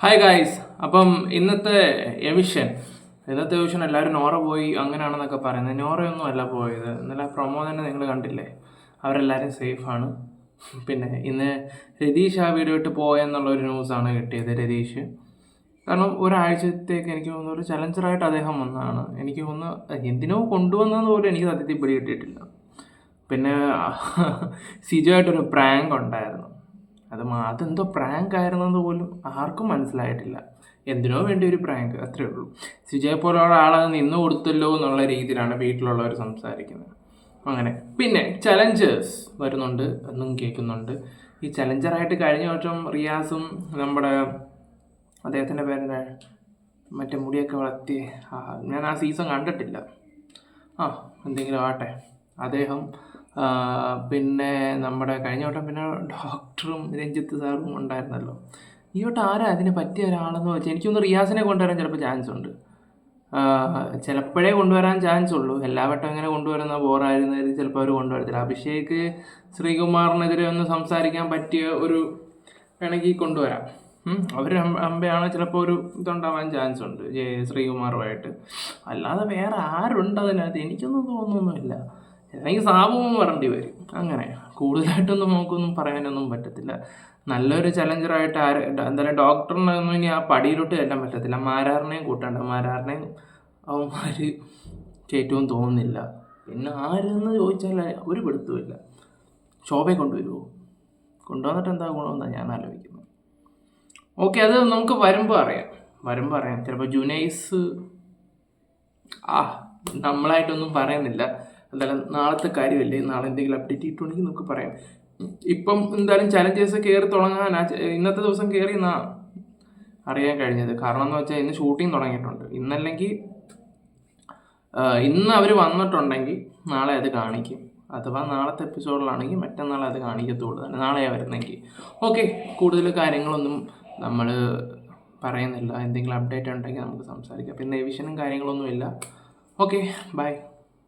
Hi guys അപ്പം ഇന്നത്തെ evasion ഇന്നത്തെ എവിഷൻ എല്ലാവരും നോറ പോയി അങ്ങനെയാണെന്നൊക്കെ പറയുന്നത്. നോറയൊന്നും അല്ല പോയത്. ഇന്നലെ പ്രൊമോ തന്നെ നിങ്ങൾ കണ്ടില്ലേ? അവരെല്ലാവരും സേഫാണ് പിന്നെ ഇന്ന് രതീഷ് ആ വീഡിയോ ഇട്ട് പോയെന്നുള്ളൊരു ന്യൂസാണ് കിട്ടിയത് രതീഷ്. കാരണം ഒരാഴ്ചത്തേക്ക് എനിക്ക് തോന്നുന്നു ഒരു ചലഞ്ചറായിട്ട് അദ്ദേഹം വന്നതാണ്. എനിക്ക് തോന്നുന്നു എന്തിനോ കൊണ്ടുവന്നതെന്ന് പോലും എനിക്ക് സത്യത്തിൽ പിടി കിട്ടിയിട്ടില്ല പിന്നെ സിജോ ആയിട്ടൊരു പ്രാങ്ക് ഉണ്ടായിരുന്നു. അത് അതെന്തോ പ്രാങ്ക് ആയിരുന്നെന്ന് പോലും ആർക്കും മനസ്സിലായിട്ടില്ല. എന്തിനോ വേണ്ടി ഒരു പ്രാങ്ക് അത്രേ ഉള്ളൂ. സിജയെ പോലുള്ള ആളത് നിന്ന് കൊടുത്തല്ലോ എന്നുള്ള രീതിയിലാണ് വീട്ടിലുള്ളവർ സംസാരിക്കുന്നത്. അങ്ങനെ. പിന്നെ ചലഞ്ചേഴ്സ് വരുന്നുണ്ട് എന്നും കേൾക്കുന്നുണ്ട്. ഈ ചലഞ്ചറായിട്ട് കഴിഞ്ഞ വർഷം റിയാസും നമ്മുടെ അദ്ദേഹത്തിന്റെ പേരുടെ മറ്റേ മുടിയൊക്കെ വളർത്തി ഞാൻ ആ സീസൺ കണ്ടിട്ടില്ല. ആ എന്തെങ്കിലും ആട്ടെ അദ്ദേഹം പിന്നെ നമ്മുടെ കഴിഞ്ഞ വട്ടം പിന്നെ ഡോക്ടറും രഞ്ജിത്ത് സാറും ഉണ്ടായിരുന്നല്ലോ. ഈ വട്ടം ആരാ അതിന് പറ്റിയ ഒരാളെന്ന് വെച്ചാൽ എനിക്കൊന്ന് റിയാസിനെ കൊണ്ടുവരാൻ ചിലപ്പോൾ ചാൻസ് ഉണ്ട്. ചിലപ്പോഴേ കൊണ്ടുവരാൻ ചാൻസ് ഉള്ളൂ. എല്ലാ വട്ടം ഇങ്ങനെ കൊണ്ടുവരുന്ന ബോറായിരുന്നത് ചിലപ്പോൾ അവർ കൊണ്ടുവരത്തില്ല. അഭിഷേക് ശ്രീകുമാറിനെതിരെ ഒന്ന് സംസാരിക്കാൻ പറ്റിയ ഒരു വേണമെങ്കിൽ കൊണ്ടുവരാം. അവർ അമ്പയാണ് ചിലപ്പോൾ ഒരു ഇതുണ്ടാവാൻ ചാൻസ് ഉണ്ട്. ശ്രീകുമാറുമായിട്ട്. അല്ലാതെ വേറെ ആരുണ്ട് അതിനകത്ത്? എനിക്കൊന്നും തോന്നുന്നൊന്നുമില്ല. എനിക്ക് സാബുവും വരേണ്ടി വരും. അങ്ങനെ. കൂടുതലായിട്ടൊന്നും നമുക്കൊന്നും പറയാനൊന്നും പറ്റത്തില്ല. നല്ലൊരു ചലഞ്ചറായിട്ട് ആര് എന്തായാലും ഡോക്ടറിനൊന്നും ഇനി ആ പടിയിലോട്ട് കയറ്റാൻ പറ്റത്തില്ല. മാരാറിനെയും കൂട്ടണ്ട. മാരാറിനെയും അവന്മാർ കയറ്റുമെന്ന് തോന്നുന്നില്ല. പിന്നെ ആരെന്ന് ചോദിച്ചാൽ ഒരു പിടുത്തുമില്ല ശോഭയെ കൊണ്ടുവരുമോ കൊണ്ടുവന്നിട്ട് എന്താ ഗുണമെന്നാണ് ഞാൻ ആലോചിക്കുന്നത്. ഓക്കെ അത് നമുക്ക് വരുമ്പോൾ അറിയാം. വരുമ്പോൾ അറിയാം. ചിലപ്പോൾ ജുനൈസ് ആ നമ്മളായിട്ടൊന്നും പറയുന്നില്ല. എന്തായാലും നാളത്തെ കാര്യമല്ലേ? നാളെ എന്തെങ്കിലും അപ്ഡേറ്റ് കിട്ടുവാണെങ്കിൽ നമുക്ക് പറയാം. ഇപ്പം എന്തായാലും ചലഞ്ചേഴ്സ് കയറി തുടങ്ങാൻ ഇന്നത്തെ ദിവസം കയറി എന്നാ അറിയാൻ കഴിഞ്ഞത്. കാരണം എന്ന് വെച്ചാൽ ഇന്ന് ഷൂട്ടിംഗ് തുടങ്ങിയിട്ടുണ്ട്. ഇന്നല്ലെങ്കിൽ ഇന്ന് അവർ വന്നിട്ടുണ്ടെങ്കിൽ നാളെ അത് കാണിക്കും. അഥവാ നാളത്തെ എപ്പിസോഡിലാണെങ്കിൽ മറ്റന്നാൾ അത് കാണിക്കത്തുള്ളൂ. തന്നെ നാളെയാണ് വരുന്നെങ്കിൽ. ഓക്കെ കൂടുതൽ കാര്യങ്ങളൊന്നും നമ്മൾ പറയുന്നില്ല. എന്തെങ്കിലും അപ്ഡേറ്റ് ഉണ്ടെങ്കിൽ നമുക്ക് സംസാരിക്കാം. പിന്നെ വിഷനും കാര്യങ്ങളൊന്നുമില്ല. Okay bye